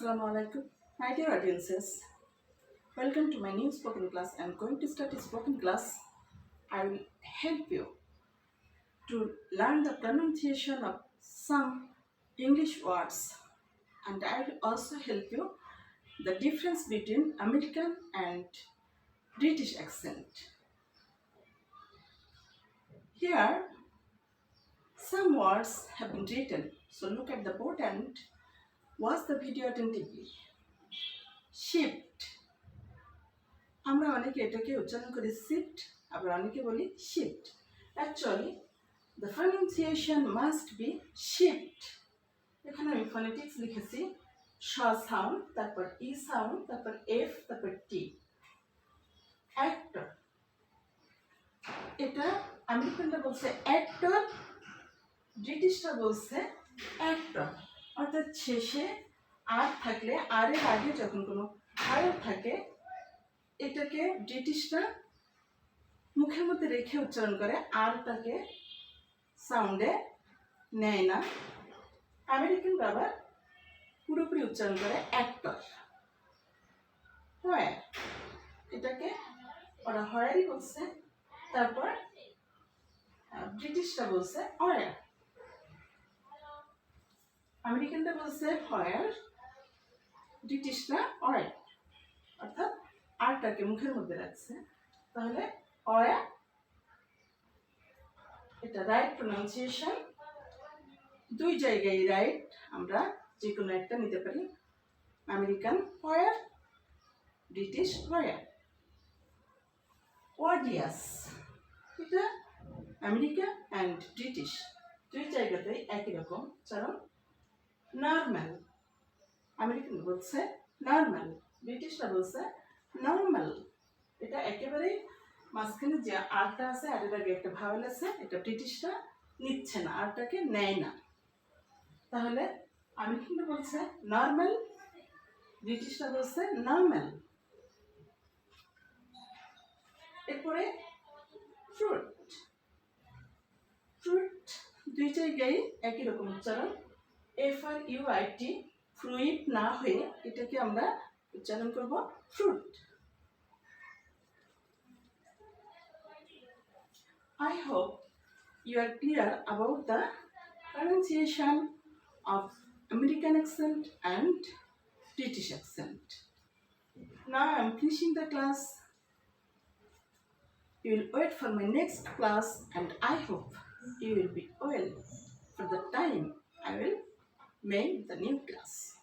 Assalamu alaikum, my dear audiences. Welcome to my new spoken class. I'm going to start a spoken class. I will help you to learn the pronunciation of some English words, and I will also help you the difference between American and British accent. Here, some words have been written. So look at the board and watch the video attentively. Shift আমরা অনেকে এটাকে উচ্চারণ করি shift আবার অনেকে বলি shift actually the pronunciation must be shift এখানে আমি ফনেটিক্স লিখেছি, স সাউন্ড তারপর ই সাউন্ড তারপর এফ তারপর টি অ্যাক্টর এটা আমেরিকানরা বলছে অ্যাক্টর ব্রিটিশরা বলছে অ্যাক্টর অর্থাৎ শেষে আর থাকলে আর এর আগে যখন কোনো আর থাকে, এটাকে ব্রিটিশরা মুখের মধ্যে রেখে উচ্চারণ করে, আর তাকে সাউন্ডে নেয় না। আমেরিকান আবার পুরোপুরি উচ্চারণ করে অ্যাক্টর হয়, এটাকে ওরা হয়ারই বলছে তারপর ব্রিটিশরা বলছে অয়ার আমেরিকানরা বলছে হয়ার ব্রিটিশরা অয়েল অর্থাৎ আরটাকে মুখের মধ্যে রাখছে। তাহলে অয়া, এটা রাইট প্রোনাউন্সিয়েশন দুই জায়গায় রাইট আমরা যে কোনো একটা নিতে পারি। আমেরিকান হয়ার ব্রিটিশ হয়ার ওয়ার্ডিয়াস এটা আমেরিকা অ্যান্ড ব্রিটিশ, দুই জায়গাতেই একই রকম, কারণ নর্মাল আমেরিকান বলছে নর্মাল ব্রিটিশরা বলছে নর্মাল এটা একেবারেই মাঝখানে যে আরটা আছে, আর এর আগে একটা ভাওয়াল আছে, এটা ব্রিটিশরা নিচ্ছে না, আরটাকে নেয় না। তাহলে আমেরিকানরা বলছে নর্মাল ব্রিটিশরা বলছে নর্মাল এরপরে ফ্রুট ফ্রুট দুই জায়গায় একই রকম উচ্চারণ। F R U I T fruit না হয়ে এটাকে আমরা উচ্চারণ করব fruit I hope you are clear about the pronunciation of American accent and British accent. Now I am finishing the class. You will wait for my next class and I hope you will be well for the time I will mais da 1000 classes.